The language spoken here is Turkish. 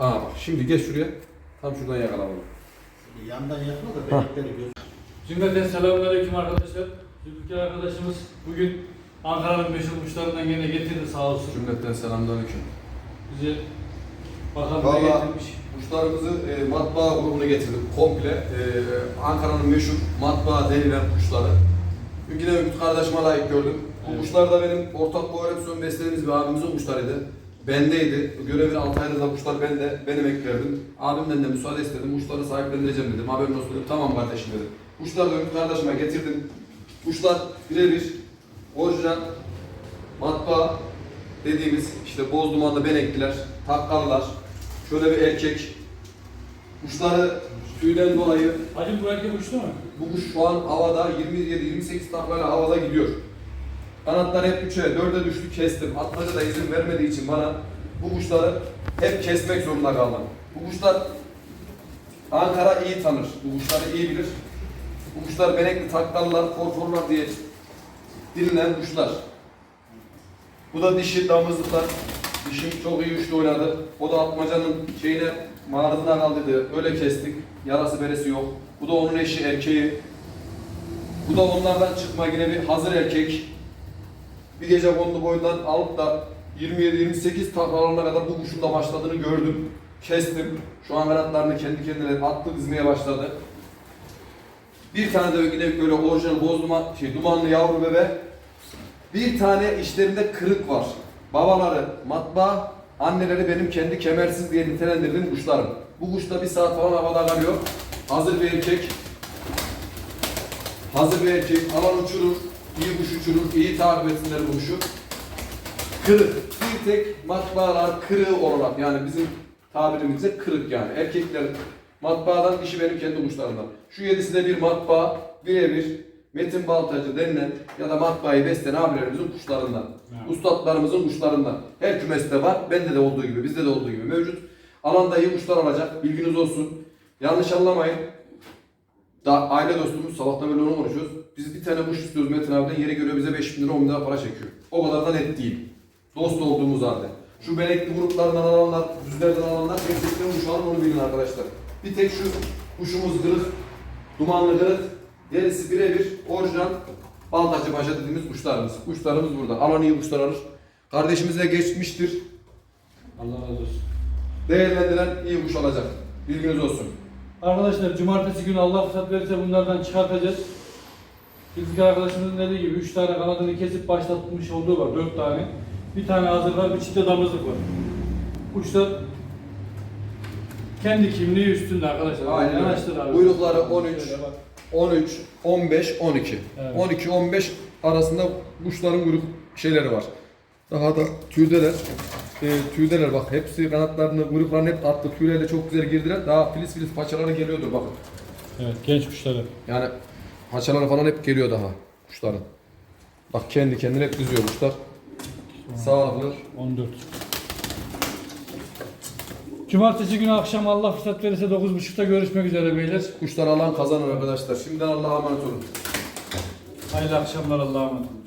Aa bak şimdi geç şuraya. Tam şuradan yakalayalım. Yandan yakma da benekleri göz. Cümleten selamünaleyküm arkadaşlar. Zülfikar arkadaşımız bugün Ankara'nın meşhur kuşlarından gene getirdi sağ olsun. Cümleten selamünaleyküm. Bize bakalım ne Valla getirmiş. kuşlarımızı e, matbaa grubuna getirdim. Komple e, Ankara'nın meşhur matbaa denilen kuşları. Yine Ümit kardeşime layık gördüm. Bu Evet. kuşlar da benim ortak kooperatifyon beslediğimiz bir abimizin kuşlarıydı. Bendeydi. Görevin 6 ayda da kuşlar bende. Ben emek verdim. Abimden de müsaade istedim. Kuşları sahiplendireceğim dedim. Haberin olsun dedim. Tamam kardeşim dedim. Kuşları da kardeşime getirdim. Kuşlar birebir orijinal matbaa dediğimiz işte boz dumanlı benekliler, takkallar, şöyle bir erkek. Kuşları tüyden dolayı Hacım bu erkek uçtu mu? bu kuş şu an havada 27-28 taklayla havada gidiyor. Kanatlar hep 3'e, 4'e düştü kestim. Atmaca da izin vermediği için bana bu kuşları hep kesmek zorunda kaldım. Bu kuşlar Ankara iyi tanır. Bu kuşları iyi bilir. Bu kuşlar benekli takkallar, korforlar diye dinlenen kuşlar. Bu da dişi damızlıklar. Dişim çok iyi üçlü oynadı. O da atmacanın şeyine mağarasına kaldıydı. Öyle kestik. Yarası beresi yok. Bu da onun eşi erkeği. Bu da onlardan çıkma yine bir hazır erkek. Bir gece kondu boyundan alıp da 27-28 taklalarına kadar bu kuşun da başladığını gördüm. Kestim. Şu an kanatlarını kendi kendine attı dizmeye başladı. Bir tane de yine böyle orijinal boz şey, dumanlı yavru bebe. Bir tane işlerinde kırık var. Babaları matbaa, anneleri benim kendi kemersiz diye nitelendirdiğim kuşlarım. Bu kuş da bir saat falan havada kalıyor. Hazır bir erkek. Hazır bir erkek. Alan uçurur. İyi kuş uçurur. iyi takip etsinler bu kuşu. Kırık. Bir tek matbaalar kırığı olarak yani bizim tabirimizde kırık yani. Erkekler matbaadan dişi benim kendi kuşlarımdan. Şu yedisi de bir matbaa birebir Metin Baltacı denilen ya da matbaayı besleyen abilerimizin kuşlarından. Evet. Ustadlarımızın kuşlarından. Her kümeste var. Bende de olduğu gibi, bizde de olduğu gibi mevcut. Alanda iyi kuşlar alacak. Bilginiz olsun. Yanlış anlamayın. Da aile dostumuz sabahtan böyle onu konuşuyoruz. Biz bir tane kuş istiyoruz Metin abiden yere göre bize 5 bin lira 10 bin lira para çekiyor. O kadar da net değil. Dost olduğumuz halde. Şu benekli gruplardan alanlar, düzlerden alanlar gerçekten kuş alın onu bilin arkadaşlar. Bir tek şu kuşumuz kırık, dumanlı kırık. Gerisi birebir orijinal Baltacı Paşa dediğimiz kuşlarımız. Kuşlarımız burada. Alan iyi kuşlar alır. Kardeşimiz de geçmiştir. Allah razı olsun. Değerlendiren iyi kuş alacak. Bilginiz olsun. Arkadaşlar cumartesi günü Allah fırsat verirse bunlardan çıkartacağız. Zülfikar arkadaşımızın dediği gibi 3 tane kanadını kesip başlatmış olduğu var. 4 tane. Bir tane hazır var, bir çifte damızlık var. Kuşlar kendi kimliği üstünde arkadaşlar. Aynen öyle. Yanaştır abi. Buyrukları 13. Şöyle bak. 13, 15, 12. Evet. 12, 15 arasında kuşların kuyruk şeyleri var. Daha da tüydeler. E, tüydeler bak hepsi kanatlarını, kuyruklarını hep attı. Tüylerle çok güzel girdiler. Daha filiz filiz paçaları geliyordur bakın. Evet, genç kuşları. Yani paçaları falan hep geliyor daha kuşların. Bak kendi kendine hep düzüyor kuşlar. Sağlıklı. 14. Cumartesi günü akşam Allah fırsat verirse 9.30'da görüşmek üzere beyler. Kuşlar alan kazanır arkadaşlar. Şimdiden Allah'a emanet olun. Hayırlı akşamlar Allah'a emanet olun.